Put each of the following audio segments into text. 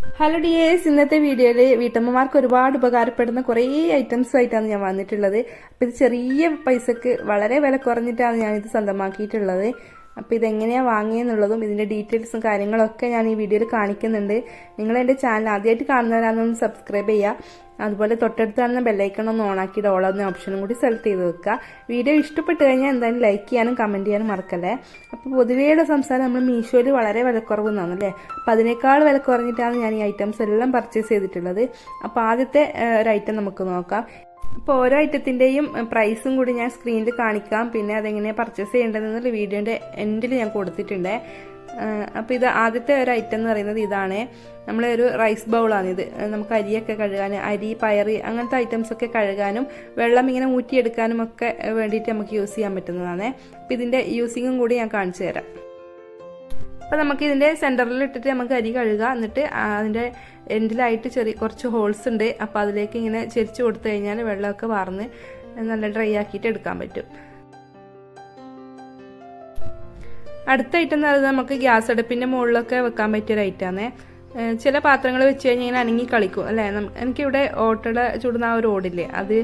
Hello dears ഇന്നത്തെ വീഡിയോയിൽ വീട്ടമ്മമാർക്ക് ഒരുപാട് ഉപകാരപ്പെടുന്ന കുറേ ഐറ്റംസ് ആയിട്ടാണ് ഞാൻ വന്നിട്ടുള്ളത്. അപ്പം ഇത് ചെറിയ പൈസക്ക് വളരെ വില കുറഞ്ഞിട്ടാണ് ഞാൻ ഇത് സ്വന്തമാക്കിയിട്ടുള്ളത്. അപ്പോൾ ഇതെങ്ങനെയാണ് വാങ്ങിയെന്നുള്ളതും ഇതിന്റെ ഡീറ്റെയിൽസും കാര്യങ്ങളൊക്കെ ഞാൻ ഈ വീഡിയോയിൽ കാണിക്കുന്നുണ്ട്. നിങ്ങൾ എന്റെ ചാനൽ ആദ്യമായിട്ട് കാണുന്നവരാണെന്ന് സബ്സ്ക്രൈബ് ചെയ്യുക. അതുപോലെ തൊട്ടടുത്ത് കാണുന്ന ബെല്ലൈക്കൺ ഒന്ന് ഓണാക്കിയിട്ട് ഓൾ എന്ന ഓപ്ഷനും കൂടി സെലക്ട് ചെയ്ത് വെക്കുക. വീഡിയോ ഇഷ്ടപ്പെട്ട് കഴിഞ്ഞാൽ എന്തായാലും ലൈക്ക് ചെയ്യാനും കമന്റ് ചെയ്യാനും മറക്കല്ലേ? അപ്പോൾ പൊതുവെയുള്ള സംസാരം നമ്മൾ മീഷോയിൽ വളരെ വിലക്കുറവ് എന്നാണ് അപ്പോൾ അതിനേക്കാൾ വില കുറഞ്ഞിട്ടാണ് ഞാൻ ഈ ഐറ്റംസ് എല്ലാം പർച്ചേസ് ചെയ്തിട്ടുള്ളത്. അപ്പോൾ ആദ്യത്തെ ഒരു ഐറ്റം നമുക്ക് നോക്കാം. അപ്പോൾ ഓരോ ഐറ്റത്തിന്റെയും പ്രൈസും കൂടി ഞാൻ സ്ക്രീനിൽ കാണിക്കാം. പിന്നെ അതെങ്ങനെ പർച്ചേസ് ചെയ്യേണ്ടതെന്നുള്ള വീഡിയോന്റെ എൻഡിൽ ഞാൻ കൊടുത്തിട്ടുണ്ട്. അപ്പോൾ ഇത് ആദ്യത്തെ ഒരു ഐറ്റം എന്ന് പറയുന്നത് ഇതാണ്. നമ്മളെ ഒരു റൈസ് ബൗളാണിത് നമുക്ക് അരിയൊക്കെ കഴുകാൻ അരി പയറി അങ്ങനത്തെ ഐറ്റംസ് ഒക്കെ കഴുകാനും വെള്ളം ഇങ്ങനെ ഊറ്റിയെടുക്കാനും ഒക്കെ വേണ്ടിയിട്ട് നമുക്ക് യൂസ് ചെയ്യാൻ പറ്റുന്നതാണ്. അപ്പോൾ ഇതിന്റെ യൂസിങ്ങും കൂടി ഞാൻ കാണിച്ചു തരാം. അപ്പോൾ നമുക്ക് ഇതിന്റെ സെന്ററിൽ ഇട്ടിട്ട് നമുക്ക് അരി കഴുകുക എന്നിട്ട് അതിന്റെ എൻഡിലായിട്ട് ചെറിയ കുറച്ച് ഹോൾസ് ഉണ്ട്. അപ്പോൾ അതിലേക്ക് ഇങ്ങനെ ചെരിച്ച് കൊടുത്തു കഴിഞ്ഞാൽ വെള്ളമൊക്കെ വാർന്ന് നല്ല ഡ്രൈ ആക്കിയിട്ട് എടുക്കാൻ പറ്റും. അടുത്ത ഐറ്റം എന്ന് പറയുന്നത് നമുക്ക് ഗ്യാസ് അടുപ്പിന്റെ മുകളിലൊക്കെ വെക്കാൻ പറ്റിയ ഒരു ഐറ്റമാണ് ചില പാത്രങ്ങൾ വെച്ച് കഴിഞ്ഞാൽ ഇങ്ങനെ അനങ്ങി കളിക്കും അല്ലേ? എനിക്കിവിടെ ഓട്ടട ചുടുന്ന ആ ഒരു ഓടില്ലേ അത്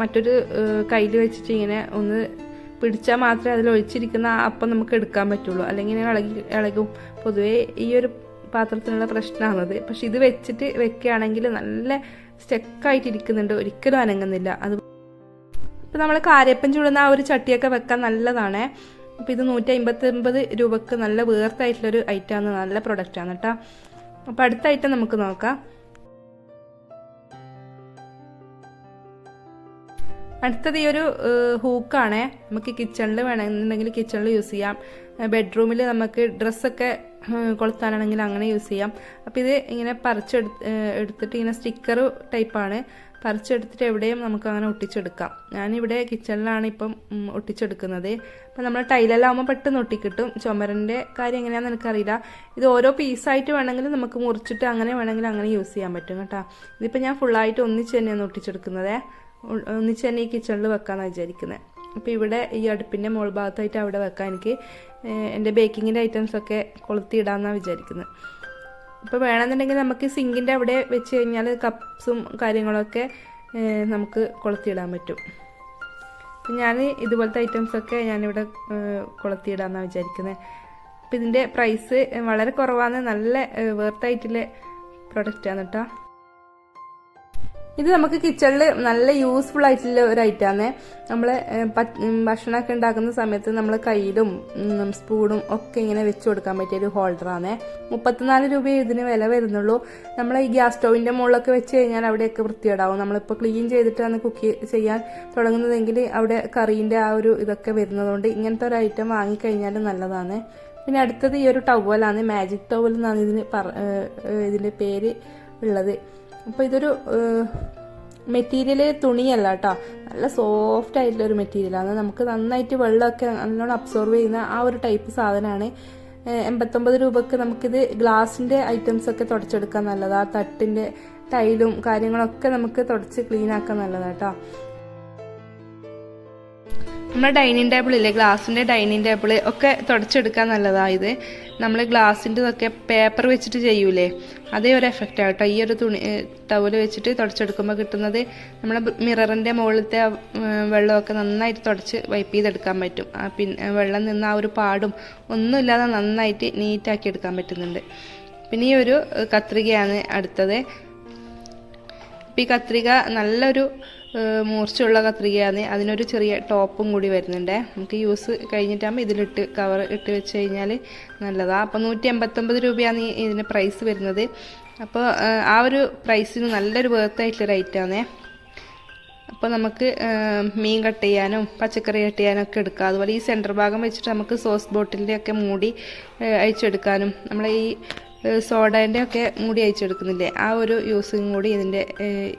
മറ്റൊരു കയ്യിൽ വെച്ചിട്ട് ഇങ്ങനെ ഒന്ന് പിടിച്ചാൽ മാത്രമേ അതിൽ ഒഴിച്ചിരിക്കുന്ന അപ്പം നമുക്ക് എടുക്കാൻ പറ്റുള്ളൂ. അല്ലെങ്കിൽ ഇളകി ഇളകും. പൊതുവേ ഈ ഒരു പാത്രത്തിനുള്ള പ്രശ്നമാണത് പക്ഷെ ഇത് വെച്ചിട്ട് വെക്കുകയാണെങ്കിൽ നല്ല സ്റ്റെക്കായിട്ട് ഇരിക്കുന്നുണ്ട് ഒരിക്കലും അനങ്ങുന്നില്ല. അത് ഇപ്പം നമ്മൾ കാരപ്പം ചുടുന്ന ആ ഒരു ചട്ടിയൊക്കെ വെക്കാൻ നല്ലതാണ്. അപ്പം ഇത് നൂറ്റി അമ്പത്തി ഒമ്പത് രൂപക്ക് നല്ല വേർത്തായിട്ടുള്ളൊരു ഐറ്റമാണ് നല്ല പ്രൊഡക്റ്റാണ് കേട്ടോ അപ്പം അടുത്ത ഐറ്റം നമുക്ക് നോക്കാം. അടുത്തത് ഈ ഒരു ഹൂക്കാണ്. നമുക്ക് കിച്ചണിൽ വേണമെന്നുണ്ടെങ്കിൽ കിച്ചണിൽ യൂസ് ചെയ്യാം. ബെഡ്റൂമിൽ നമുക്ക് ഡ്രസ്സൊക്കെ കൊളുത്താനാണെങ്കിൽ അങ്ങനെ യൂസ് ചെയ്യാം. അപ്പോൾ ഇത് ഇങ്ങനെ പറിച്ചെടുത്ത് എടുത്തിട്ട് ഇങ്ങനെ സ്റ്റിക്കർ ടൈപ്പാണ് പറിച്ചെടുത്തിട്ട് എവിടെയും നമുക്ക് അങ്ങനെ ഒട്ടിച്ചെടുക്കാം. ഞാനിവിടെ കിച്ചണിലാണ് ഇപ്പം ഒട്ടിച്ചെടുക്കുന്നത്. അപ്പം നമ്മൾ ടൈലെല്ലാം പെട്ടെന്ന് ഒട്ടിക്കിട്ടും. ചുമരന്റെ കാര്യം എങ്ങനെയാണെന്ന് എനിക്കറിയില്ല. ഇത് ഓരോ പീസായിട്ട് വേണമെങ്കിൽ നമുക്ക് മുറിച്ചിട്ട് അങ്ങനെ വേണമെങ്കിൽ അങ്ങനെ യൂസ് ചെയ്യാൻ പറ്റും കേട്ടോ. ഇതിപ്പോൾ ഞാൻ ഫുള്ളായിട്ട് ഒന്നിച്ച് തന്നെയാണ് ഒട്ടിച്ചെടുക്കുന്നത്. ഒന്നിച്ച് തന്നെ ഈ കിച്ചണിൽ വെക്കാമെന്നാണ് വിചാരിക്കുന്നത് അപ്പോൾ ഇവിടെ ഈ അടുപ്പിന്റെ മുകൾ ഭാഗത്തായിട്ട് അവിടെ വെക്കാൻ എനിക്ക് എന്റെ ബേക്കിങ്ങിന്റെ ഐറ്റംസൊക്കെ കൊളുത്തിയിടാമെന്നാണ് വിചാരിക്കുന്നത് ഇപ്പോൾ വേണമെന്നുണ്ടെങ്കിൽ നമുക്ക് സിങ്കിന്റെ അവിടെ വെച്ച് കഴിഞ്ഞാൽ കപ്സും കാര്യങ്ങളൊക്കെ നമുക്ക് കൊളുത്തിയിടാൻ പറ്റും. അപ്പം ഞാൻ ഇതുപോലത്തെ ഐറ്റംസൊക്കെ ഞാനിവിടെ കൊളുത്തിയിടാമെന്നാണ് വിചാരിക്കുന്നത് അപ്പം ഇതിന്റെ പ്രൈസ് വളരെ കുറവാണ്. നല്ല വേർത്തായിട്ടുള്ള പ്രൊഡക്റ്റാണ് കേട്ടോ ഇത് നമുക്ക് കിച്ചണിൽ നല്ല യൂസ്ഫുൾ ആയിട്ടുള്ള ഒരു ഐറ്റമാണ് നമ്മൾ ഭക്ഷണമൊക്കെ ഉണ്ടാക്കുന്ന സമയത്ത് നമ്മൾ കയ്യിലും സ്പൂണും ഒക്കെ ഇങ്ങനെ വെച്ച് കൊടുക്കാൻ പറ്റിയ ഒരു ഹോൾഡറാണ് മുപ്പത്തിനാല് രൂപ ഇതിന് വില വരുന്നുള്ളൂ. നമ്മൾ ഈ ഗ്യാസ് സ്റ്റൗവിന്റെ മുകളിലൊക്കെ വെച്ച് കഴിഞ്ഞാൽ അവിടെയൊക്കെ വൃത്തിയേടാവും നമ്മളിപ്പോൾ ക്ലീൻ ചെയ്തിട്ടാണ് കുക്ക് ചെയ്യാൻ തുടങ്ങുന്നതെങ്കിൽ അവിടെ കറീന്റെ ആ ഒരു ഇതൊക്കെ വരുന്നതുകൊണ്ട് ഇങ്ങനത്തെ ഒരു ഐറ്റം വാങ്ങിക്കഴിഞ്ഞാൽ നല്ലതാണ് പിന്നെ അടുത്തത് ഈ ഒരു ടവലാണ് മാജിക് ടവൽ എന്നാണ് ഇതിന് പറ ഇതിന്റെ പേര് ഉള്ളത്. അപ്പോൾ ഇതൊരു മെറ്റീരിയൽ തുണിയല്ല കേട്ടോ നല്ല സോഫ്റ്റ് ആയിട്ടുള്ള ഒരു മെറ്റീരിയലാണ് നമുക്ക് നന്നായിട്ട് വെള്ളമൊക്കെ നല്ലോണം അബ്സോർവ് ചെയ്യുന്ന ആ ഒരു ടൈപ്പ് സാധനമാണ്. എൺപത്തൊമ്പത് രൂപക്ക് നമുക്കിത് ഗ്ലാസിന്റെ ഐറ്റംസ് ഒക്കെ തുടച്ചെടുക്കാൻ നല്ലതാണ് തട്ടിന്റെ ടൈലും കാര്യങ്ങളൊക്കെ നമുക്ക് തുടച്ച് ക്ലീൻ ആക്കാൻ നല്ലതാണ് കേട്ടോ നമ്മുടെ ഡൈനിങ് ടേബിൾ ഇല്ലേ? ഗ്ലാസിന്റെ ഡൈനിങ് ടേബിൾ ഒക്കെ തുടച്ചെടുക്കാൻ നല്ലതാണ് ഇത്. നമ്മൾ ഗ്ലാസിന്റെ ഇതൊക്കെ പേപ്പർ വെച്ചിട്ട് ചെയ്യൂലേ? അതേ ഒരു എഫക്റ്റ് ആട്ടോ ഈ ഒരു തുണി ടവൽ വെച്ചിട്ട് തുടച്ചെടുക്കുമ്പോൾ കിട്ടുന്നത് നമ്മുടെ മിററിന്റെ മുകളിലത്തെ വെള്ളമൊക്കെ നന്നായിട്ട് തുടച്ച് വൈപ്പ് ചെയ്തെടുക്കാൻ പറ്റും. ആ പിന്നെ വെള്ളം നിന്ന് ആ ഒരു പാടും. ഒന്നുമില്ലാതെ നന്നായിട്ട് നീറ്റാക്കി എടുക്കാൻ പറ്റുന്നുണ്ട്. പിന്നെ ഈ ഒരു കത്രികയാണ് അടുത്തത്. ഇപ്പം ഈ കത്രിക നല്ലൊരു മൂർച്ചയുള്ള കത്രികയാണ്. അതിനൊരു ചെറിയ ടോപ്പും കൂടി വരുന്നുണ്ട്. നമുക്ക് യൂസ് കഴിഞ്ഞിട്ടാകുമ്പോൾ ഇതിലിട്ട് കവർ ഇട്ട് വെച്ച് കഴിഞ്ഞാൽ നല്ലതാണ് അപ്പോൾ നൂറ്റി എൺപത്തൊമ്പത് രൂപയാണ് ഇതിന് പ്രൈസ് വരുന്നത്. അപ്പോൾ ആ ഒരു പ്രൈസിന് നല്ലൊരു വേർത്തായിട്ടുള്ളൊരു റൈറ്റാണ് അപ്പോൾ നമുക്ക് മീൻ കട്ട് ചെയ്യാനും പച്ചക്കറി കട്ട് ചെയ്യാനും ഒക്കെ എടുക്കാം. അതുപോലെ ഈ സെന്റർ ഭാഗം വെച്ചിട്ട് നമുക്ക് സോസ് ബോട്ടിലിന്റെ ഒക്കെ മൂടി അയച്ചെടുക്കാനും നമ്മളെ ഈ സോഡേന്റെ ഒക്കെ മൂടി അയച്ചെടുക്കുന്നില്ലേ ആ ഒരു യൂസിങ് കൂടി ഇതിന്റെ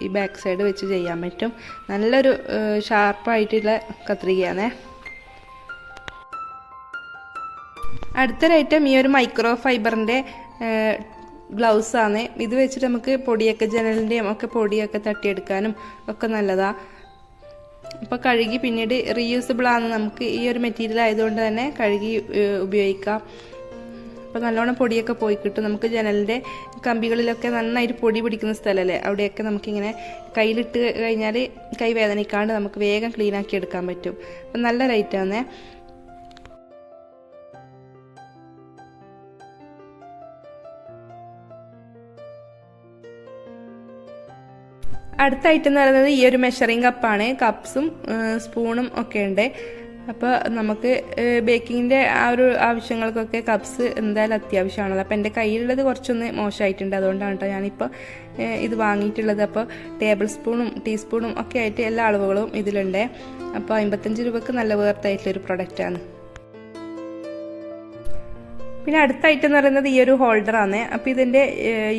ഈ ബാക്ക് സൈഡ് വെച്ച് ചെയ്യാൻ പറ്റും. നല്ലൊരു ഷാർപ്പായിട്ടുള്ള കത്രികയാണേ. അടുത്തൊരൈറ്റം ഈ ഒരു മൈക്രോ ഫൈബറിന്റെ ഗ്ലൗസാണ്. ഇത് വെച്ചിട്ട് നമുക്ക് പൊടിയൊക്കെ ജനലിന്റെയും ഒക്കെ പൊടിയൊക്കെ തട്ടിയെടുക്കാനും ഒക്കെ നല്ലതാണ് അപ്പോൾ കഴുകി പിന്നീട് റീയൂസബിൾ ആണ് നമുക്ക് ഈ ഒരു മെറ്റീരിയൽ ആയതുകൊണ്ട് തന്നെ കഴുകി ഉപയോഗിക്കാം. അപ്പോൾ നല്ലോണം പൊടിയൊക്കെ പോയി കിട്ടും. നമുക്ക് ജനലിന്റെ കമ്പികളിലൊക്കെ നന്നായിട്ട് പൊടി പിടിക്കുന്ന സ്ഥലമല്ലേ അവിടെയൊക്കെ നമുക്കിങ്ങനെ കയ്യിലിട്ട് കഴിഞ്ഞാൽ കൈ വേദനിക്കാണ്ട് നമുക്ക് വേഗം ക്ലീനാക്കി എടുക്കാൻ പറ്റും. അപ്പം നല്ല ലൈറ്റാണേ അടുത്ത ഐറ്റം എന്ന് പറയുന്നത് ഈ ഒരു മെഷറിംഗ് കപ്പാണ് കപ്സും സ്പൂണും ഒക്കെ ഉണ്ട്. അപ്പോൾ നമുക്ക് ബേക്കിങ്ങിന്റെ ആ ഒരു ആവശ്യങ്ങൾക്കൊക്കെ കപ്സ് എന്തായാലും അത്യാവശ്യമാണല്ലോ. അപ്പോൾ എന്റെ കയ്യിലുള്ളത് കുറച്ചൊന്ന് മോശമായിട്ടുണ്ട്. അതുകൊണ്ടാണ് കേട്ടോ ഞാനിപ്പോൾ ഇത് വാങ്ങിയിട്ടുള്ളത്. അപ്പോൾ ടേബിൾ സ്പൂണും ടീസ്പൂണും ഒക്കെ ആയിട്ട് എല്ലാ അളവുകളും ഇതിലുണ്ട്. അപ്പോൾ അമ്പത്തഞ്ച് രൂപക്ക് നല്ല വേർത്തായിട്ടുള്ളൊരു പ്രൊഡക്റ്റാണ് പിന്നെ അടുത്ത ഐറ്റം എന്ന് പറയുന്നത് ഈ ഒരു ഹോൾഡറാണ് അപ്പോൾ ഇതിന്റെ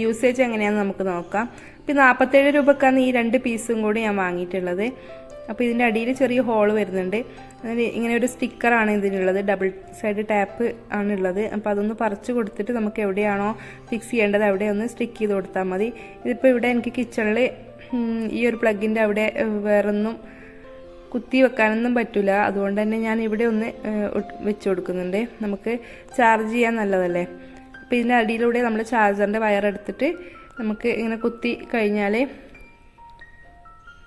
യൂസേജ് എങ്ങനെയാണെന്ന് നമുക്ക് നോക്കാം. ഇപ്പം നാൽപ്പത്തേഴ് രൂപക്കാണ് ഈ രണ്ട് പീസും കൂടി ഞാൻ വാങ്ങിയിട്ടുള്ളത്. അപ്പോൾ ഇതിന്റെ അടിയിൽ ചെറിയ ഹോൾ വരുന്നുണ്ട്. ഇങ്ങനെ ഒരു സ്റ്റിക്കറാണ് ഇതിനുള്ളത്. ഡബിൾ സൈഡ് ടാപ്പ് ആണുള്ളത് അപ്പോൾ അതൊന്ന് പറിച്ചു കൊടുത്തിട്ട് നമുക്ക് എവിടെയാണോ ഫിക്സ് ചെയ്യേണ്ടത് അവിടെ ഒന്ന് സ്റ്റിക്ക് ചെയ്ത് കൊടുത്താൽ മതി. ഇതിപ്പോൾ ഇവിടെ എനിക്ക് കിച്ചണിൽ ഈ ഒരു പ്ലഗിന്റെ അവിടെ വേറൊന്നും കുത്തി വെക്കാനൊന്നും പറ്റില്ല അതുകൊണ്ട് തന്നെ ഞാൻ ഇവിടെ ഒന്ന് വെച്ച് കൊടുക്കുന്നുണ്ട്. നമുക്ക് ചാർജ് ചെയ്യാൻ നല്ലതല്ലേ? അപ്പോൾ ഇതിന്റെ അടിയിലൂടെ നമ്മൾ ചാർജറിന്റെ വയറെടുത്തിട്ട് നമുക്ക് ഇങ്ങനെ കുത്തി കഴിഞ്ഞാൽ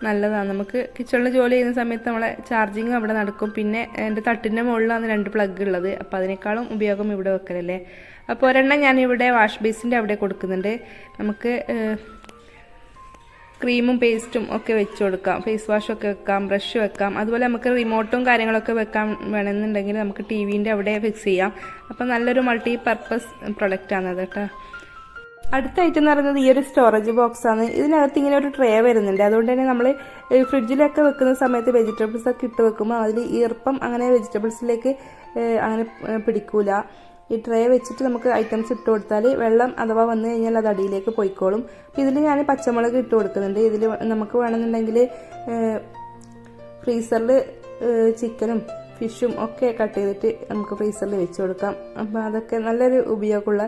നല്ലതാണ്. നമുക്ക് കിച്ചണിൽ ജോലി ചെയ്യുന്ന സമയത്ത് നമ്മളെ ചാർജിങ് അവിടെ നടക്കും. പിന്നെ എന്റെ തട്ടിന്റെ മുകളിലാണ് രണ്ട് പ്ലഗ് ഉള്ളത്. അപ്പോൾ അതിനേക്കാളും ഉപയോഗം ഇവിടെ വെക്കലല്ലേ? അപ്പോൾ ഒരെണ്ണം ഞാനിവിടെ വാഷ് ബേസിന്റെ അവിടെ കൊടുക്കുന്നുണ്ട്. നമുക്ക് ക്രീമും പേസ്റ്റും ഒക്കെ വെച്ച് കൊടുക്കാം. ഫേസ് വാഷൊക്കെ വെക്കാം ബ്രഷ് വെക്കാം. അതുപോലെ നമുക്ക് റിമോട്ടും കാര്യങ്ങളൊക്കെ വെക്കാൻ വേണമെന്നുണ്ടെങ്കിൽ നമുക്ക് ടി വിന്റെ അവിടെ ഫിക്സ് ചെയ്യാം. അപ്പം നല്ലൊരു മൾട്ടി പർപ്പസ് പ്രൊഡക്റ്റാണ് അത് കേട്ടോ. അടുത്ത ഐറ്റം എന്ന് പറയുന്നത് ഈ ഒരു സ്റ്റോറേജ് ബോക്സ് ആണ്. ഇതിനകത്ത് ഇങ്ങനെ ഒരു ട്രേ വരുന്നുണ്ട്. അതുകൊണ്ട് തന്നെ നമ്മൾ ഫ്രിഡ്ജിലൊക്കെ വെക്കുന്ന സമയത്ത് വെജിറ്റബിൾസ് ഒക്കെ ഇട്ട് വെക്കുമ്പോൾ അതിൽ ഈർപ്പം അങ്ങനെ വെജിറ്റബിൾസിലേക്ക് അങ്ങനെ പിടിക്കൂല. ഈ ട്രേ വെച്ചിട്ട് നമുക്ക് ഐറ്റംസ് ഇട്ട് കൊടുത്താൽ വെള്ളം അഥവാ വന്നു കഴിഞ്ഞാൽ അത് അടിയിലേക്ക് പോയിക്കോളും. അപ്പോൾ ഇതിൽ ഞാൻ പച്ചമുളക് ഇട്ട് കൊടുക്കുന്നുണ്ട്. ഇതിൽ നമുക്ക് വേണമെന്നുണ്ടെങ്കിൽ ഫ്രീസറിൽ ചിക്കനും ഫിഷും ഒക്കെ കട്ട് ചെയ്തിട്ട് നമുക്ക് ഫ്രീസറിൽ വെച്ച് കൊടുക്കാം. അപ്പോൾ അതൊക്കെ നല്ലൊരു ഉപയോഗമുള്ള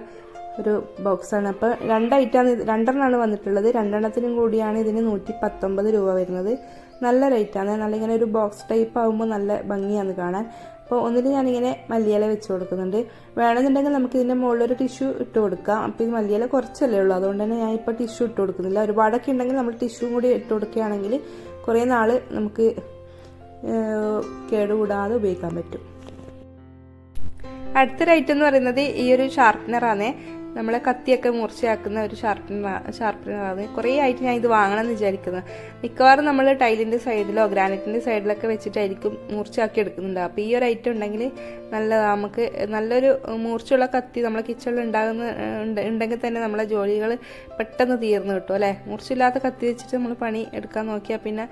ഒരു ബോക്സാണ്. അപ്പോൾ രണ്ട് ഇത് രണ്ടെണ്ണമാണ് വന്നിട്ടുള്ളത്. രണ്ടെണ്ണത്തിനും കൂടിയാണ് ഇതിന് നൂറ്റി പത്തൊമ്പത് രൂപ വരുന്നത്. നല്ല റേറ്റാണ്. നല്ല ഇങ്ങനെ ഒരു ബോക്സ് ടൈപ്പ് ആകുമ്പോൾ നല്ല ഭംഗിയാണ് കാണാൻ. അപ്പോൾ ഒന്നിൽ ഞാനിങ്ങനെ മല്ലിയില വെച്ച് കൊടുക്കുന്നുണ്ട്. വേണമെന്നുണ്ടെങ്കിൽ നമുക്ക് ഇതിന്റെ മുകളിലൊരു ടിഷ്യൂ ഇട്ട് കൊടുക്കാം. അപ്പോൾ ഇത് മല്ലിയില കുറച്ചല്ലേ ഉള്ളൂ. അതുകൊണ്ട് തന്നെ ഞാൻ ഇപ്പോൾ ടിഷ്യൂ ഇട്ട് കൊടുക്കുന്നില്ല. ഒരുപാടൊക്കെ ഉണ്ടെങ്കിൽ നമ്മൾ ടിഷ്യൂ കൂടി ഇട്ട് കൊടുക്കുകയാണെങ്കിൽ കുറേ നാൾ നമുക്ക് കേടുകൂടാതെ ഉപയോഗിക്കാൻ പറ്റും. അടുത്തൊരു ഐറ്റം എന്ന് പറയുന്നത് ഈ ഒരു ഷാർപ്പനറാണ്. നമ്മളെ കത്തിയൊക്കെ മുറിച്ചാക്കുന്ന ഒരു ഷാർപ്പനർ ഷാർപ്പനറാണ് കുറേ ആയിട്ട് ഞാൻ ഇത് വാങ്ങണം എന്ന് വിചാരിക്കുന്നത് മിക്കവാറും നമ്മൾ ടൈലിന്റെ സൈഡിലോ ഗ്രാനൈറ്റിന്റെ സൈഡിലൊക്കെ വെച്ചിട്ടായിരിക്കും മൂർച്ചയാക്കി എടുക്കുന്നുണ്ട്. അപ്പോൾ ഈ ഒരു ഐറ്റം ഉണ്ടെങ്കിൽ നല്ല നമുക്ക് നല്ലൊരു മൂർച്ചയുള്ള കത്തി നമ്മളെ കിച്ചണിൽ ഉണ്ടാകുന്ന ഉണ്ട്- ഉണ്ടെങ്കിൽ തന്നെ നമ്മളെ ജോലികൾ പെട്ടെന്ന് തീർന്നു കിട്ടും അല്ലേ? മൂർച്ചയില്ലാത്ത കത്തി വെച്ചിട്ട് നമ്മൾ പണി എടുക്കാൻ നോക്കിയാൽ പിന്നെ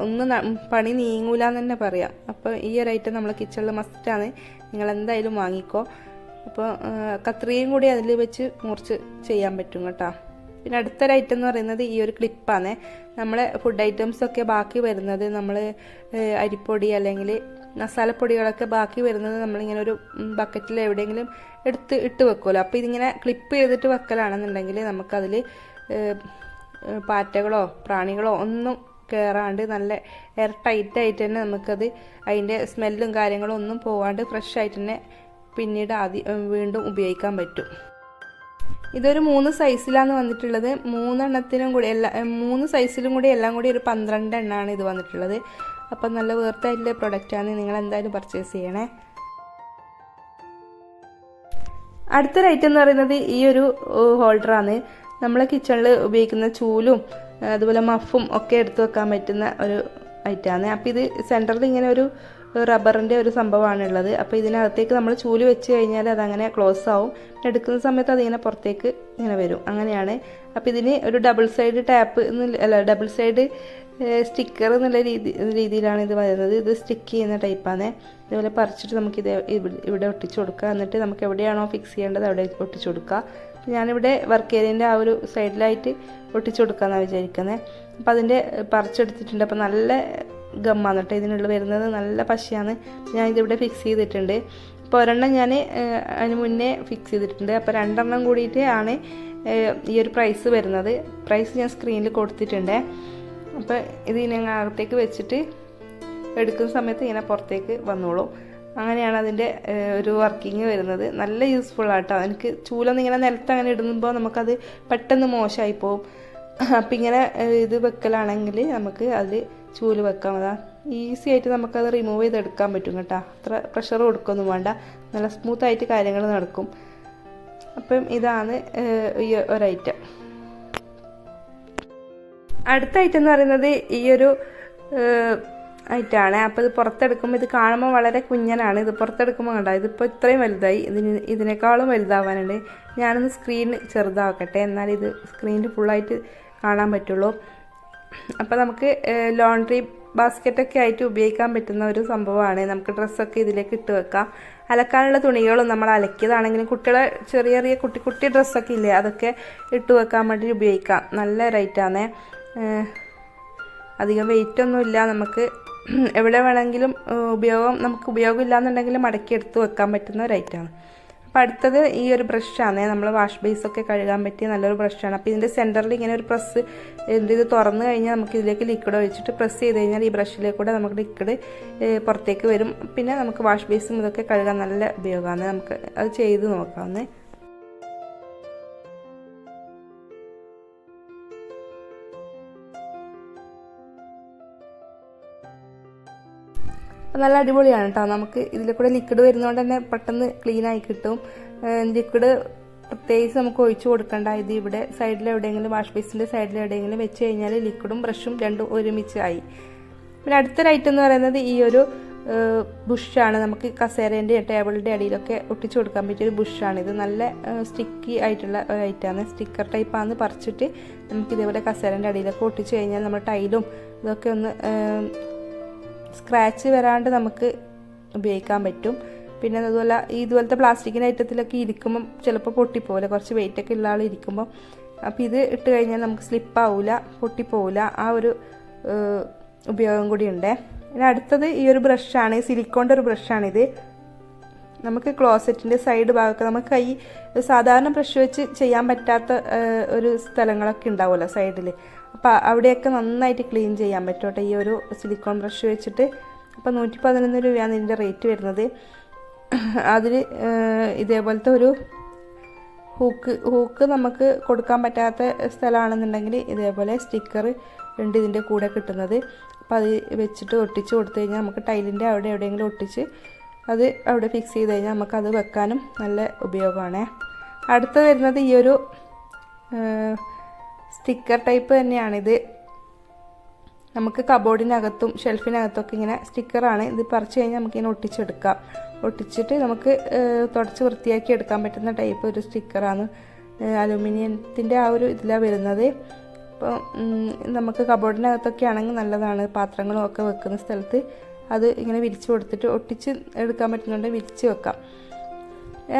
ഒന്ന് പണി നീങ്ങൂല എന്ന് തന്നെ പറയാം. അപ്പോൾ ഈ ഒരു ഐറ്റം നമ്മൾ കിച്ചണിൽ മസ്റ്റാണ് നിങ്ങൾ എന്തായാലും വാങ്ങിക്കോ. അപ്പോൾ കത്രിയും കൂടി അതിൽ വെച്ച് മുറിച്ച് ചെയ്യാൻ പറ്റും കേട്ടോ. പിന്നെ അടുത്തൊരു ഐറ്റം എന്ന് പറയുന്നത് ഈ ഒരു ക്ലിപ്പാണ് നമ്മളെ ഫുഡ് ഐറ്റംസ് ഒക്കെ ബാക്കി വരുന്നത് നമ്മൾ അരിപ്പൊടി അല്ലെങ്കിൽ മസാലപ്പൊടികളൊക്കെ ബാക്കി വരുന്നത് നമ്മളിങ്ങനെ ഒരു ബക്കറ്റിൽ എവിടെയെങ്കിലും എടുത്ത് ഇട്ട് വെക്കുമല്ലോ അപ്പോൾ ഇതിങ്ങനെ ക്ലിപ്പ് ചെയ്തിട്ട് വെക്കലാണെന്നുണ്ടെങ്കിൽ നമുക്കതിൽ പാറ്റകളോ പ്രാണികളോ ഒന്നും കയറാണ്ട് നല്ല എയർ ടൈറ്റ് ആയിട്ട് തന്നെ നമുക്കത് അതിന്റെ സ്മെല്ലും കാര്യങ്ങളും ഒന്നും പോവാണ്ട് ഫ്രഷ് ആയിട്ട് തന്നെ പിന്നീട് ആദ്യം വീണ്ടും ഉപയോഗിക്കാൻ പറ്റും. ഇതൊരു മൂന്ന് സൈസിലാണ് വന്നിട്ടുള്ളത്. മൂന്നെണ്ണത്തിനും കൂടി എല്ലാ മൂന്ന് സൈസിലും കൂടി എല്ലാം കൂടി ഒരു പന്ത്രണ്ട് എണ്ണമാണ് ഇത് വന്നിട്ടുള്ളത്. അപ്പം നല്ല വേർത്തായിട്ടുള്ള പ്രൊഡക്റ്റാണ്. നിങ്ങൾ എന്തായാലും പർച്ചേസ് ചെയ്യണേ. അടുത്തൊരു ഐറ്റം എന്ന് പറയുന്നത് ഈ ഒരു ഹോൾഡറാണ് നമ്മളെ കിച്ചണിൽ ഉപയോഗിക്കുന്ന ചൂലും അതുപോലെ മഫും ഒക്കെ എടുത്തു വെക്കാൻ പറ്റുന്ന ഒരു ഐറ്റമാണ് അപ്പോൾ ഇത് സെന്ററിൽ ഇങ്ങനെ ഒരു റബ്ബറിന്റെ ഒരു സംഭവമാണ് ഉള്ളത് അപ്പോൾ ഇതിനകത്തേക്ക് നമ്മൾ ചൂൽ വെച്ച് കഴിഞ്ഞാൽ അതങ്ങനെ ക്ലോസ് ആവും. എടുക്കുന്ന സമയത്ത് അതിങ്ങനെ പുറത്തേക്ക് ഇങ്ങനെ വരും. അങ്ങനെയാണ്. അപ്പോൾ ഇതിന് ഒരു ഡബിൾ സൈഡ് ടാപ്പ് അല്ല ഡബിൾ സൈഡ് സ്റ്റിക്കർ എന്നുള്ള രീതി രീതിയിലാണ് ഇത് വരുന്നത്. ഇത് സ്റ്റിക്ക് ചെയ്യുന്ന ടൈപ്പാണ് ഇതുപോലെ പറിച്ചിട്ട് നമുക്ക് ഇത് ഇവിടെ ഒട്ടിച്ചു കൊടുക്കുക. എന്നിട്ട് നമുക്ക് എവിടെയാണോ ഫിക്സ് ചെയ്യേണ്ടത് അവിടെ ഒട്ടിച്ചു കൊടുക്കുക. ഞാനിവിടെ വർക്ക് ഏരിയന്റെ ആ ഒരു സൈഡിലായിട്ട് ഒട്ടിച്ചു കൊടുക്കാമെന്നാണ് വിചാരിക്കുന്നത് അപ്പോൾ അതിന്റെ പറിച്ചെടുത്തിട്ടുണ്ട്. അപ്പോൾ നല്ല ഗമ്മാണ് കേട്ടോ ഇതിനുള്ള വരുന്നത് നല്ല പശയാണ്. ഞാൻ ഇതിവിടെ ഫിക്സ് ചെയ്തിട്ടുണ്ട്. അപ്പോൾ ഒരെണ്ണം ഞാൻ അതിന് മുന്നേ ഫിക്സ് ചെയ്തിട്ടുണ്ട്. അപ്പോൾ രണ്ടെണ്ണം കൂടിയിട്ട് ആണ് ഈ ഒരു പ്രൈസ് വരുന്നത്. പ്രൈസ് ഞാൻ സ്ക്രീനിൽ കൊടുത്തിട്ടുണ്ട്. അപ്പോൾ ഇത് ഞങ്ങൾ അകത്തേക്ക് വെച്ചിട്ട് എടുക്കുന്ന സമയത്ത് ഇങ്ങനെ പുറത്തേക്ക് വന്നോളും. അങ്ങനെയാണ് അതിന്റെ ഒരു വർക്കിംഗ് വരുന്നത്. നല്ല യൂസ്ഫുൾ ആട്ടോ. എനിക്ക് ചൂലൊന്നും ഇങ്ങനെ നിലത്ത് അങ്ങനെ ഇടുമ്പോൾ നമുക്കത് പെട്ടെന്ന് മോശമായി പോകും അപ്പം ഇങ്ങനെ ഇത് വെക്കലാണെങ്കിൽ നമുക്ക് അതിൽ ചൂൽ വെക്കാം. അതാ ഈസി ആയിട്ട് നമുക്കത് റിമൂവ് ചെയ്തെടുക്കാൻ പറ്റും കേട്ടോ. അത്ര പ്രഷർ കൊടുക്കൊന്നും വേണ്ട. നല്ല സ്മൂത്ത് ആയിട്ട് കാര്യങ്ങൾ നടക്കും. അപ്പം ഇതാണ് ഈ ഒരൈറ്റം അടുത്ത ഐറ്റം എന്ന് പറയുന്നത് ഈ ഒരു ഐറ്റമാണ് അപ്പോൾ ഇത് പുറത്തെടുക്കുമ്പോൾ ഇത് കാണുമ്പോൾ വളരെ കുഞ്ഞനാണ്. ഇത് പുറത്തെടുക്കുമ്പോൾ കണ്ട? ഇതിപ്പോൾ ഇത്രയും വലുതായി. ഇതിന് ഇതിനേക്കാളും വലുതാവാനുണ്ട്. ഞാനൊന്ന് സ്ക്രീൻ ചെറുതാക്കട്ടെ. എന്നാൽ ഇത് സ്ക്രീനിൽ ഫുള്ളായിട്ട് കാണാൻ പറ്റുള്ളൂ. അപ്പോൾ നമുക്ക് ലോണ്ട്രി ബാസ്ക്കറ്റൊക്കെ ആയിട്ട് ഉപയോഗിക്കാൻ പറ്റുന്ന ഒരു സംഭവമാണ്. നമുക്ക് ഡ്രസ്സൊക്കെ ഇതിലേക്ക് ഇട്ട് വെക്കാം. അലക്കാനുള്ള തുണികളും നമ്മൾ അലക്കിയതാണെങ്കിലും കുട്ടികളെ ചെറിയ ചെറിയ കുട്ടി കുട്ടി ഡ്രസ്സൊക്കെ ഇല്ലേ അതൊക്കെ ഇട്ട് വെക്കാൻ വേണ്ടി ഉപയോഗിക്കാം. നല്ല റേറ്റാണ് അധികം വെയിറ്റ് ഒന്നും ഇല്ല. നമുക്ക് എവിടെ വേണമെങ്കിലും ഉപയോഗം നമുക്ക് ഉപയോഗമില്ല ഇല്ലാന്നുണ്ടെങ്കിൽ മടക്കി എടുത്ത് വെക്കാൻ പറ്റുന്ന ഒരു ഐറ്റമാണ് അപ്പോൾ അടുത്തത് ഈ ഒരു ബ്രഷാണ്. നമ്മൾ വാഷ് ബേസൊക്കെ കഴുകാൻ പറ്റിയ നല്ലൊരു ബ്രഷാണ്. അപ്പോൾ ഇതിന്റെ സെന്ററിൽ ഇങ്ങനെ ഒരു പ്രസ് ഇത് തുറന്നു കഴിഞ്ഞാൽ നമുക്ക് ഇതിലേക്ക് ലിക്വിഡ് ഒഴിച്ചിട്ട് പ്രസ് ചെയ്ത് കഴിഞ്ഞാൽ ഈ ബ്രഷിലേക്ക് കൂടെ നമുക്ക് ലിക്വിഡ് പുറത്തേക്ക് വരും. പിന്നെ നമുക്ക് വാഷ് ബേസും ഇതൊക്കെ കഴുകാൻ നല്ല ഉപയോഗമാണ്. നമുക്ക് അത് ചെയ്ത് നോക്കാവുന്നേ. നല്ല അടിപൊളിയാണ് കേട്ടോ നമുക്ക് ഇതിൽ കൂടെ ലിക്വിഡ് വരുന്നതുകൊണ്ട് തന്നെ പെട്ടെന്ന് ക്ലീൻ ആയി കിട്ടും. ലിക്വിഡ് പ്രത്യേകിച്ച് നമുക്ക് ഒഴിച്ചു കൊടുക്കേണ്ട. ഇത് ഇവിടെ സൈഡിൽ എവിടെയെങ്കിലും വാഷ് ബേസിന്റെ സൈഡിൽ എവിടെയെങ്കിലും വെച്ച് കഴിഞ്ഞാൽ ലിക്വിഡും ബ്രഷും രണ്ടും ഒരുമിച്ച് ആയി. പിന്നെ അടുത്തൊരു ഐറ്റം എന്ന് പറയുന്നത് ഈ ഒരു ബുഷാണ് നമുക്ക് കസേരേന്റെ ടേബിളിന്റെ അടിയിലൊക്കെ ഒട്ടിച്ചു കൊടുക്കാൻ പറ്റിയ ഒരു ബുഷാണ് ഇത് നല്ല സ്റ്റിക്കി ആയിട്ടുള്ള ഒരു ഐറ്റമാണ് സ്റ്റിക്കർ ടൈപ്പാണ് പറിച്ചിട്ട് നമുക്ക് ഇതേപോലെ കസേരേന്റെ അടിയിലൊക്കെ ഒട്ടിച്ചു കഴിഞ്ഞാൽ നമ്മുടെ ടൈലും ഇതൊക്കെ ഒന്ന് സ്ക്രാച്ച് വരാണ്ട് നമുക്ക് ഉപയോഗിക്കാൻ പറ്റും. പിന്നെ അതുപോലെ ഈ ഇതുപോലത്തെ പ്ലാസ്റ്റിക്കിന്റെ ഐറ്റത്തിലൊക്കെ ഇരിക്കുമ്പം ചിലപ്പോൾ പൊട്ടിപ്പോവില്ല. കുറച്ച് വെയിറ്റ് ഒക്കെ ഉള്ള ആൾ ഇരിക്കുമ്പം. അപ്പോൾ ഇത് ഇട്ട് കഴിഞ്ഞാൽ നമുക്ക് സ്ലിപ്പാവില്ല പൊട്ടിപ്പോവില്ല. ആ ഒരു ഉപയോഗം കൂടി ഉണ്ട്. പിന്നെ അടുത്തത് ഈ ഒരു ബ്രഷാണ് സിലിക്കോണിന്റെ ഒരു ബ്രഷാണിത് നമുക്ക് ക്ലോസറ്റിന്റെ സൈഡ് ഭാഗമൊക്കെ നമുക്ക് കൈ സാധാരണ ബ്രഷ് വെച്ച് ചെയ്യാൻ പറ്റാത്ത ഒരു സ്ഥലങ്ങളൊക്കെ ഉണ്ടാവുമല്ലോ സൈഡിൽ അപ്പോൾ അവിടെയൊക്കെ നന്നായിട്ട് ക്ലീൻ ചെയ്യാൻ പറ്റോട്ടെ. ഈ ഒരു സിലിക്കോൺ ബ്രഷ് വെച്ചിട്ട് അപ്പോൾ നൂറ്റി പതിനൊന്ന് രൂപയാണ് ഇതിന്റെ റേറ്റ് വരുന്നത്. അതിൽ ഇതേപോലത്തെ ഒരു ഹൂക്ക് ഹൂക്ക് നമുക്ക് കൊടുക്കാൻ പറ്റാത്ത സ്ഥലമാണെന്നുണ്ടെങ്കിൽ ഇതേപോലെ സ്റ്റിക്കർ ഉണ്ട് ഇതിന്റെ കൂടെ കിട്ടുന്നത്. അപ്പോൾ അത് വെച്ചിട്ട് ഒട്ടിച്ച് കൊടുത്തു കഴിഞ്ഞാൽ നമുക്ക് ടൈലിന്റെ അവിടെ എവിടെയെങ്കിലും ഒട്ടിച്ച് അത് അവിടെ ഫിക്സ് ചെയ്ത് കഴിഞ്ഞാൽ നമുക്കത് വെക്കാനും നല്ല ഉപയോഗമാണ്. അടുത്ത് വരുന്നത് ഈ ഒരു സ്റ്റിക്കർ ടൈപ്പ് തന്നെയാണിത്. നമുക്ക് കബോർഡിനകത്തും ഷെൽഫിനകത്തൊക്കെ ഇങ്ങനെ സ്റ്റിക്കറാണ്. ഇത് പറിച്ച് കഴിഞ്ഞാൽ നമുക്കിങ്ങനെ ഒട്ടിച്ചെടുക്കാം. ഒട്ടിച്ചിട്ട് നമുക്ക് തുടച്ച് വൃത്തിയാക്കി എടുക്കാൻ പറ്റുന്ന ടൈപ്പ് ഒരു സ്റ്റിക്കറാണ്. അലുമിനിയത്തിന്റെ ആ ഒരു ഇതിലാണ് വരുന്നത്. അപ്പോൾ നമുക്ക് കബോർഡിനകത്തൊക്കെ ആണെങ്കിൽ നല്ലതാണ്. പാത്രങ്ങളും ഒക്കെ വെക്കുന്ന സ്ഥലത്ത് അത് ഇങ്ങനെ വിരിച്ചു കൊടുത്തിട്ട് ഒട്ടിച്ച് എടുക്കാൻ പറ്റുന്നുണ്ട്. വിരിച്ച് വെക്കാം.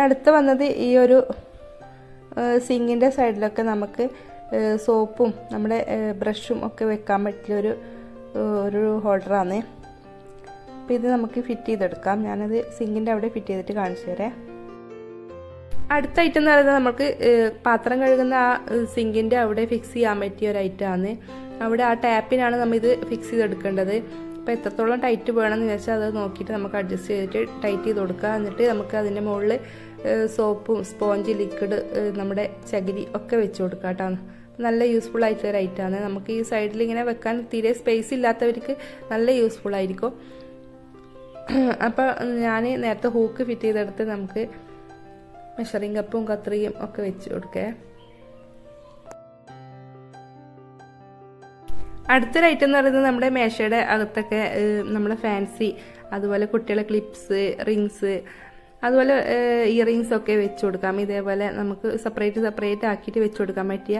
അടുത്ത് വന്നത് ഈ ഒരു സിങ്ങിന്റെ സൈഡിലൊക്കെ നമുക്ക് സോപ്പും നമ്മുടെ ബ്രഷും ഒക്കെ വെക്കാൻ പറ്റിയ ഒരു ഒരു ഹോൾഡറാണ് അപ്പോൾ ഇത് നമുക്ക് ഫിറ്റ് ചെയ്തെടുക്കാം. ഞാനത് സിങ്കിന്റെ അവിടെ ഫിറ്റ് ചെയ്തിട്ട് കാണിച്ചു തരാം. അടുത്ത ഐറ്റം എന്ന് പറയുന്നത് നമുക്ക് പാത്രം കഴുകുന്ന ആ സിങ്കിന്റെ അവിടെ ഫിക്സ് ചെയ്യാൻ പറ്റിയ ഒരു ഐറ്റമാണ് അവിടെ ആ ടാപ്പിനാണ് നമ്മൾ ഇത് ഫിക്സ് ചെയ്തെടുക്കേണ്ടത്. അപ്പോൾ എത്രത്തോളം ടൈറ്റ് വേണമെന്ന് വെച്ചാൽ അത് നോക്കിയിട്ട് നമുക്ക് അഡ്ജസ്റ്റ് ചെയ്തിട്ട് ടൈറ്റ് ചെയ്ത് കൊടുക്കുക എന്നിട്ട് നമുക്ക് അതിന്റെ മുകളിൽ സോപ്പും സ്പോഞ്ച് ലിക്വിഡ് നമ്മുടെ ചകിരി ഒക്കെ വെച്ച് കൊടുക്കാം കേട്ടോ നല്ല യൂസ്ഫുൾ ആയിട്ടുള്ള ഒരു ഐറ്റമാണ് നമുക്ക് ഈ സൈഡിൽ ഇങ്ങനെ വെക്കാൻ തീരെ സ്പേസ് ഇല്ലാത്തവർക്ക് നല്ല യൂസ്ഫുൾ ആയിരിക്കും. അപ്പോൾ ഞാൻ നേരത്തെ ഹൂക്ക് ഫിറ്റ് ചെയ്തെടുത്ത് നമുക്ക് മെഷറിംഗ് കപ്പും കത്രിയും ഒക്കെ വെച്ച് കൊടുക്കേ. അടുത്തൊരു ഐറ്റം എന്ന് പറയുന്നത് നമ്മുടെ മേശയുടെ അകത്തൊക്കെ നമ്മുടെ ഫാൻസി അതുപോലെ കുട്ടികളെ ക്ലിപ്സ് റിങ്സ് അതുപോലെ ഇയറിങ്സ് ഒക്കെ വെച്ച് കൊടുക്കാം. ഇതേപോലെ നമുക്ക് സെപ്പറേറ്റ് സെപ്പറേറ്റ് ആക്കിയിട്ട് വെച്ച് കൊടുക്കാൻ പറ്റിയ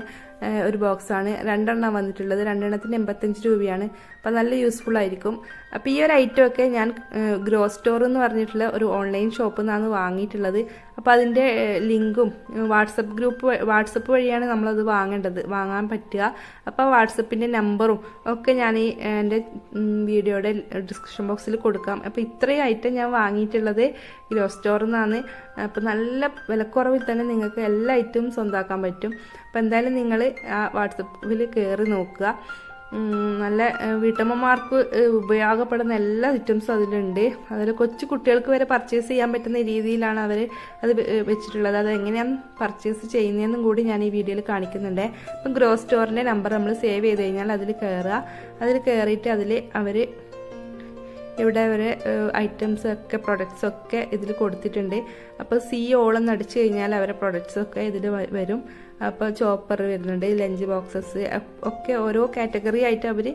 ഒരു ബോക്സാണ് രണ്ടെണ്ണം വന്നിട്ടുള്ളത്. രണ്ടെണ്ണത്തിന് എൺപത്തഞ്ച് രൂപയാണ്. അപ്പോൾ നല്ല യൂസ്ഫുൾ ആയിരിക്കും. അപ്പോൾ ഈ ഒരു ഐറ്റം ഒക്കെ ഞാൻ ഗ്രോ സ്റ്റോർ എന്ന് പറഞ്ഞിട്ടുള്ള ഒരു ഓൺലൈൻ ഷോപ്പിൽ നിന്നാണ് വാങ്ങിയിട്ടുള്ളത്. അപ്പോൾ അതിന്റെ ലിങ്കും വാട്സപ്പ് ഗ്രൂപ്പ് വാട്സപ്പ് വഴിയാണ് നമ്മളത് വാങ്ങേണ്ടത്. വാങ്ങാൻ പറ്റുക. അപ്പോൾ വാട്സപ്പിന്റെ നമ്പറും ഒക്കെ ഞാൻ ഈ എന്റെ വീഡിയോയുടെ ഡിസ്ക്രിപ്ഷൻ ബോക്സിൽ കൊടുക്കാം. അപ്പോൾ ഇത്രയും ഐറ്റം ഞാൻ വാങ്ങിയിട്ടുള്ളത് ഗ്രോ സ്റ്റോറിൽ നിന്നാണ് അപ്പോൾ നല്ല വിലക്കുറവിൽ തന്നെ നിങ്ങൾക്ക് എല്ലാ ഐറ്റവും സ്വന്തമാക്കാൻ പറ്റും. അപ്പോൾ എന്തായാലും നിങ്ങൾ ആ വാട്സപ്പിൽ കയറി നോക്കുക. നല്ല വീട്ടമ്മമാർക്ക് ഉപയോഗപ്പെടുന്ന എല്ലാ ഐറ്റംസും അതിലുണ്ട്. അതിൽ കൊച്ചു കുട്ടികൾക്ക് വരെ പർച്ചേസ് ചെയ്യാൻ പറ്റുന്ന രീതിയിലാണ് അവർ അത് വെച്ചിട്ടുള്ളത്. അത് എങ്ങനെയാണ് പർച്ചേസ് ചെയ്യുന്നതെന്നും കൂടി ഞാൻ ഈ വീഡിയോയിൽ കാണിക്കുന്നുണ്ട്. അപ്പം ഗ്രോ സ്റ്റോറിന്റെ നമ്പർ നമ്മൾ സേവ് ചെയ്ത് കഴിഞ്ഞാൽ അതിൽ കയറുക അതിൽ കയറിയിട്ട് അതിൽ അവർ ഇവിടെ അവരെ ഐറ്റംസ് ഒക്കെ പ്രൊഡക്ട്സ് ഒക്കെ ഇതിൽ കൊടുത്തിട്ടുണ്ട്. അപ്പോൾ സി ഓളം അടിച്ചു കഴിഞ്ഞാൽ അവരെ പ്രൊഡക്ട്സ് ഒക്കെ ഇതിൽ വരും. അപ്പോൾ ചോപ്പർ വരുന്നുണ്ട് ലഞ്ച് ബോക്സസ് ഒക്കെ ഓരോ കാറ്റഗറി ആയിട്ട് അവർ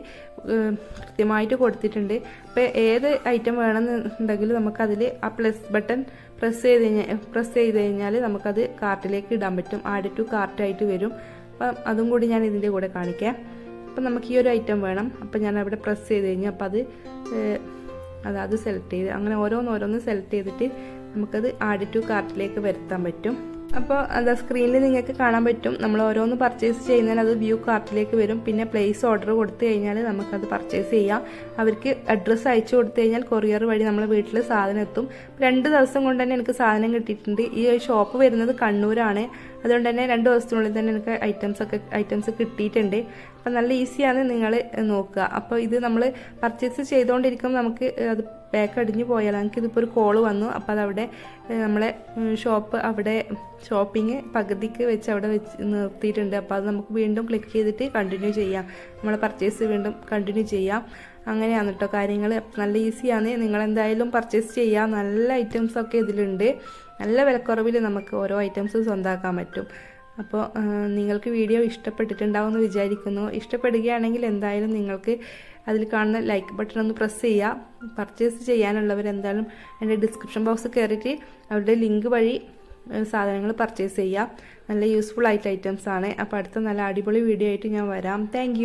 കൃത്യമായിട്ട് കൊടുത്തിട്ടുണ്ട്. അപ്പോൾ ഏത് ഐറ്റം വേണമെന്നുണ്ടെങ്കിൽ നമുക്കതിൽ ആ പ്ലസ് ബട്ടൺ പ്രസ് ചെയ്ത് കഴിഞ്ഞാൽ പ്രസ് ചെയ്ത് കഴിഞ്ഞാൽ നമുക്കത് കാർട്ടിലേക്ക് ഇടാൻ പറ്റും. ആഡ് ടു കാർട്ടായിട്ട് വരും. അപ്പം അതും കൂടി ഞാൻ ഇതിന്റെ കൂടെ കാണിക്കാം. അപ്പം നമുക്ക് ഈ ഒരു ഐറ്റം വേണം. അപ്പം ഞാൻ അവിടെ പ്രസ് ചെയ്ത് കഴിഞ്ഞു അപ്പം അത് അതായത് അത് അത് സെലക്ട് ചെയ്ത് അങ്ങനെ ഓരോന്നോരോന്ന് ഓരോന്ന് സെലക്ട് ചെയ്തിട്ട് നമുക്കത് ആഡ് ടു കാർട്ടിലേക്ക് വരുത്താൻ പറ്റും. അപ്പോൾ അതാ സ്ക്രീനിൽ നിങ്ങൾക്ക് കാണാൻ പറ്റും. നമ്മൾ ഓരോന്ന് പർച്ചേസ് ചെയ്യുന്നതിന് അത് വ്യൂ കാർട്ടിലേക്ക് വരും. പിന്നെ പ്ലേസ് ഓർഡർ കൊടുത്തു കഴിഞ്ഞാൽ നമുക്കത് പർച്ചേസ് ചെയ്യാം. അവർക്ക് അഡ്രസ്സ് അയച്ചു കൊടുത്തു കഴിഞ്ഞാൽ കൊറിയർ വഴി നമ്മളെ വീട്ടിൽ സാധനം എത്തും. രണ്ട് ദിവസം കൊണ്ട് തന്നെ എനിക്ക് സാധനം കിട്ടിയിട്ടുണ്ട്. ഈ ഷോപ്പ് വരുന്നത് കണ്ണൂരാണ്. അതുകൊണ്ട് തന്നെ രണ്ട് ദിവസത്തിനുള്ളിൽ തന്നെ എനിക്ക് ഐറ്റംസ് ഒക്കെ ഐറ്റംസ് കിട്ടിയിട്ടുണ്ട്. അപ്പം നല്ല ഈസിയാണ് നിങ്ങൾ നോക്കുക. അപ്പോൾ ഇത് നമ്മൾ പർച്ചേസ് ചെയ്തുകൊണ്ടിരിക്കുമ്പോൾ നമുക്ക് അത് ബാക്ക് അടിഞ്ഞു പോയാൽ നമുക്ക് ഇതിപ്പോൾ ഒരു കോൾ വന്നു. അപ്പോൾ അതവിടെ നമ്മളെ ഷോപ്പ് അവിടെ ഷോപ്പിംഗ് പകുതിക്ക് വെച്ച് അവിടെ വെച്ച് നിർത്തിയിട്ടുണ്ട്. അപ്പോൾ അത് നമുക്ക് വീണ്ടും ക്ലിക്ക് ചെയ്തിട്ട് കണ്ടിന്യൂ ചെയ്യാം. നമ്മളെ പർച്ചേസ് വീണ്ടും കണ്ടിന്യൂ ചെയ്യാം. അങ്ങനെയാണ് കേട്ടോ കാര്യങ്ങൾ നല്ല ഈസിയാണ് നിങ്ങളെന്തായാലും പർച്ചേസ് ചെയ്യാം. നല്ല ഐറ്റംസൊക്കെ ഇതിലുണ്ട്. നല്ല വിലക്കുറവിൽ നമുക്ക് ഓരോ ഐറ്റംസ് സ്വന്തമാക്കാൻ പറ്റും. അപ്പോൾ നിങ്ങൾക്ക് വീഡിയോ ഇഷ്ടപ്പെട്ടിട്ടുണ്ടാവും എന്ന് വിചാരിക്കുന്നു. ഇഷ്ടപ്പെടുകയാണെങ്കിൽ എന്തായാലും നിങ്ങൾക്ക് അതിൽ കാണുന്ന ലൈക്ക് ബട്ടൺ ഒന്ന് പ്രസ് ചെയ്യുക. പർച്ചേസ് ചെയ്യാനുള്ളവർ എന്തായാലും എന്റെ ഡിസ്ക്രിപ്ഷൻ ബോക്സ് കയറിയിട്ട് അവരുടെ ലിങ്ക് വഴി സാധനങ്ങൾ പർച്ചേസ് ചെയ്യുക. നല്ല യൂസ്ഫുൾ ആയിട്ട് ഐറ്റംസ് ആണ്. അപ്പോൾ അടുത്ത നല്ല അടിപൊളി വീഡിയോ ആയിട്ട് ഞാൻ വരാം. താങ്ക്